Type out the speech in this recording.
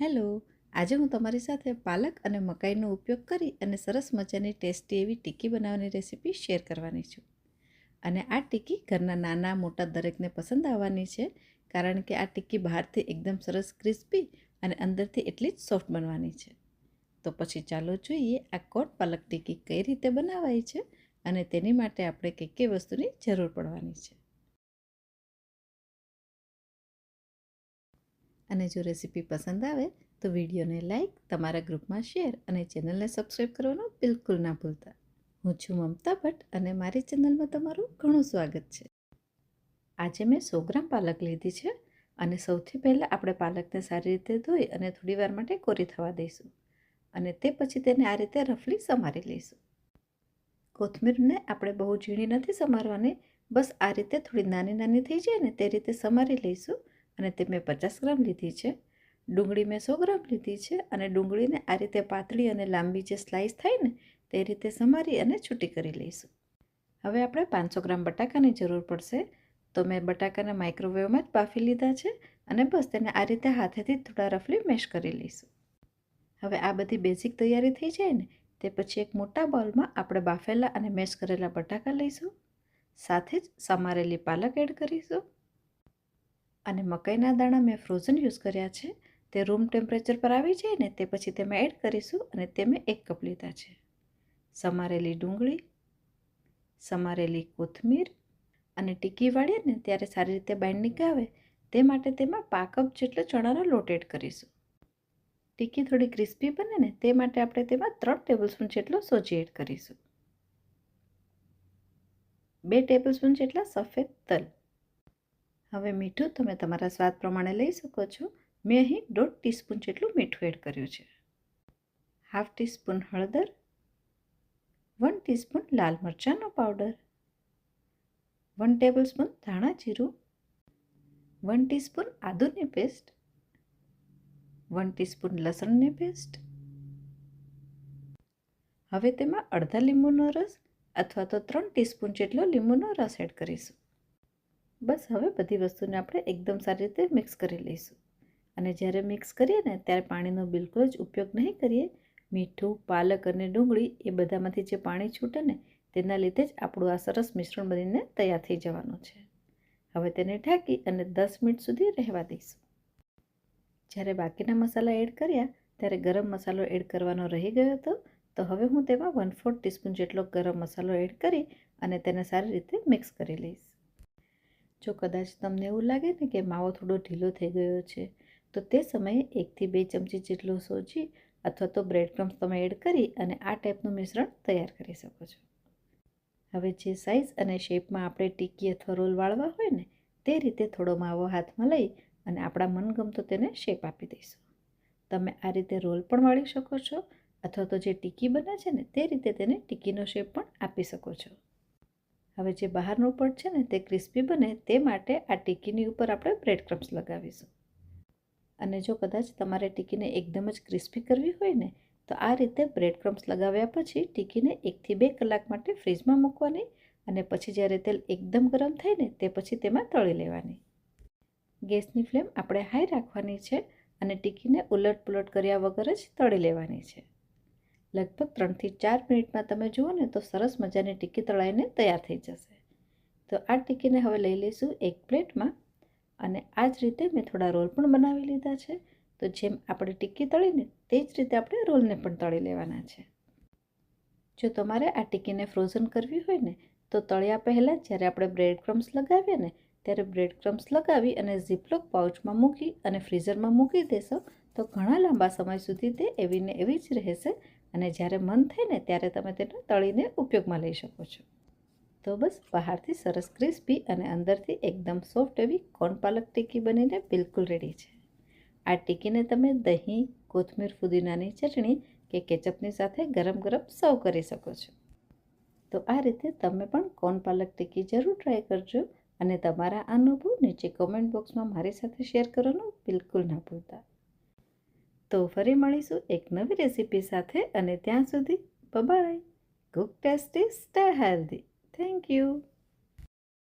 Hello, આજે હું તમારી સાથે પાલક અને મકાઈનો ઉપયોગ કરી અને સરસ મજાની ટેસ્ટી એવી ટિક્કી બનાવવાની રેસીપી શેર કરવાની છું. અને આ ટિક્કી ઘરના નાના મોટા દરેકને પસંદ આવવાની છે, કારણ કે આ ટિક્કી બહારથી એકદમ સરસ ક્રિસ્પી અને અંદરથી એટલી જ સોફ્ટ બનવાની છે. તો પછી ચાલો જોઈએ આ કોટ પાલક ટિક્કી કઈ રીતે બનાવાય છે અને તેની માટે આપણે કઈ કઈ વસ્તુની જરૂર પડવાની છે. અને જો રેસીપી પસંદ આવે, તો વિડીયોને લાઇક તમારા ગ્રુપમાં શેર અને ચેનલને સબસ્ક્રાઈબ કરવાનું બિલકુલ ના ભૂલતા. હું છું મમતા ભટ્ટ અને મારી ચેનલમાં તમારું ઘણું સ્વાગત છે. આજે મેં સો ગ્રામ પાલક લીધી છે અને સૌથી પહેલાં આપણે પાલકને સારી રીતે ધોઈ અને થોડી વાર માટે કોરી થવા દઈશું અને તે પછી તેને આ રીતે રફલી સમારી લઈશું. કોથમીરને આપણે બહુ ઝીણી નથી સમારવાની, બસ આ રીતે થોડી નાની નાની થઈ જાય ને તે રીતે સમારી લઈશું અને તે મેં પચાસ ગ્રામ લીધી છે. ડુંગળી મેં સો ગ્રામ લીધી છે અને ડુંગળીને આ રીતે પાતળી અને લાંબી જે સ્લાઇસ થાય ને, તે રીતે સમારી અને છૂટી કરી લઈશું. હવે આપણે પાંચસો ગ્રામ બટાકાની જરૂર પડશે. તો મેં બટાકાને માઇક્રોવેવમાં જ બાફી લીધા છે અને બસ તેને આ રીતે હાથેથી થોડા રફલી મેશ કરી લઈશું. હવે આ બધી બેઝિક તૈયારી થઈ જાય ને, તે પછી એક મોટા બોલમાં આપણે બાફેલા અને મેશ કરેલા બટાકા લઈશું. સાથે જ સમારેલી પાલક એડ કરીશું. અને મકાઈના દાણા મેં ફ્રોઝન યુઝ કર્યા છે. તે રૂમ ટેમ્પરેચર પર આવી જાય ને તે પછી તેમાં એડ કરીશું અને તે મેં એક કપ લીધા છે. સમારેલી ડુંગળી, સમારેલી કોથમીર અને ટીકી વાળીએ ને ત્યારે સારી રીતે બાઇન્ડિંગ આવે તે માટે તેમાં પા કપ જેટલો ચણાનો લોટ એડ કરીશું. ટીકી થોડી ક્રિસ્પી બને ને તે માટે આપણે તેમાં ત્રણ ટેબલસ્પૂન જેટલો સોજી એડ કરીશું. બે ટેબલસ્પૂન જેટલા સફેદ તલ હવે મીઠું તમે તમારા સ્વાદ પ્રમાણે લઈ શકો છો. મેં અહીં દોઢ ટીસ્પૂન જેટલું મીઠું એડ કર્યું છે. હાફ ટીસ્પૂન હળદર, વન ટીસ્પૂન લાલ મરચાંનો પાવડર, વન ટેબલ સ્પૂન ધાણા જીરું, વન ટીસ્પૂન આદુની પેસ્ટ, વન ટીસ્પૂન લસણની પેસ્ટ. હવે તેમાં અડધા લીંબુનો રસ અથવા તો ત્રણ ટીસ્પૂન જેટલો લીંબુનો રસ એડ કરીશું. બસ હવે બધી વસ્તુને આપણે એકદમ સારી રીતે મિક્સ કરી લઈશું. અને જ્યારે મિક્સ કરીએ ને ત્યારે પાણીનો બિલકુલ જ ઉપયોગ નહીં કરીએ, મીઠું, પાલક અને ડુંગળી એ બધામાંથી જે પાણી છૂટે ને તેના લીધે જ આપણું આ સરસ મિશ્રણ બનીને તૈયાર થઈ જવાનું છે. હવે તેને ઢાંકી અને દસ મિનિટ સુધી રહેવા દઈશું. જ્યારે બાકીના મસાલા એડ કર્યા, ત્યારે ગરમ મસાલો એડ કરવાનો રહી ગયો હતો, તો હવે હું તેમાં વન ફોર્થ ટીસ્પૂન જેટલો ગરમ મસાલો એડ કરી અને તેને સારી રીતે મિક્સ કરી લઈશ. જો કદાચ તમને એવું લાગે ને કે માવો થોડો ઢીલો થઈ ગયો છે, તો તે સમયે એકથી બે ચમચી જેટલો સોજી અથવા તો બ્રેડ ક્રમ્સ તમે એડ કરી અને આ ટાઈપનું મિશ્રણ તૈયાર કરી શકો છો. હવે જે સાઇઝ અને શેપમાં આપણે ટીકી અથવા રોલ વાળવા હોય ને, તે રીતે થોડો માવો હાથમાં લઈ અને આપણા મનગમતો તેને શેપ આપી દઈશું. તમે આ રીતે રોલ પણ વાળી શકો છો અથવા તો જે ટીકી બને છે ને, તે રીતે તેને ટીકીનો શેપ પણ આપી શકો છો. હવે જે બહારનું પડ છે ને તે ક્રિસ્પી બને તે માટે આ ટીકીની ઉપર આપણે બ્રેડ ક્રમ્સ લગાવીશું. અને જો કદાચ તમારે ટીકીને એકદમ જ ક્રિસ્પી કરવી હોય ને, તો આ રીતે બ્રેડ ક્રમ્સ લગાવ્યા પછી ટીકીને એકથી બે કલાક માટે ફ્રીજમાં મૂકવાની અને પછી જ્યારે તેલ એકદમ ગરમ થાય ને તે પછી તેમાં તળી લેવાની. ગેસની ફ્લેમ આપણે હાઈ રાખવાની છે અને ટીકીને ઉલટ પુલટ કર્યા વગર જ તળી લેવાની છે. લગભગ ત્રણથી ચાર મિનિટમાં તમે જુઓ ને તો સરસ મજાની ટીકી તળાઈને તૈયાર થઈ જશે. તો આ ટીકીને હવે લઈ લઈશું એક પ્લેટમાં અને આ જ રીતે મેં થોડા રોલ પણ બનાવી લીધા છે. તો જેમ આપણે ટીકી તળીને તે જ રીતે આપણે રોલને પણ તળી લેવાના છે. જો તમારે આ ટીકીને ફ્રોઝન કરવી હોય ને તો તળ્યા પહેલાં જ્યારે આપણે બ્રેડ ક્રમ્સ લગાવીએ ને ત્યારે બ્રેડ ક્રમ્સ લગાવી અને ઝીપલોક પાઉચમાં મૂકી અને ફ્રીઝરમાં મૂકી દેશો તો ઘણા લાંબા સમય સુધી તે એવીને એવી જ રહેશે અને જ્યારે મન થાય ને ત્યારે તમે તેને તળીને ઉપયોગમાં લઈ શકો છો. તો બસ બહારથી સરસ ક્રિસ્પી અને અંદરથી એકદમ સોફ્ટ એવી કોર્ન પાલક ટીકી બનીને બિલકુલ રેડી છે. આ ટીકીને તમે દહીં, કોથમીર ફુદીનાની ચટણી કે કેચઅપની સાથે ગરમ ગરમ સર્વ કરી શકો છો. તો આ રીતે તમે પણ કોર્ન પાલક ટીકી જરૂર ટ્રાય કરજો અને તમારા અનુભવ નીચે કોમેન્ટ બોક્સમાં મારી સાથે શેર કરવાનું બિલકુલ ના ભૂલતા. તો ફરી મળીશું એક નવી રેસીપી સાથે અને ત્યાં સુધી bye bye cook tasty stay healthy thank you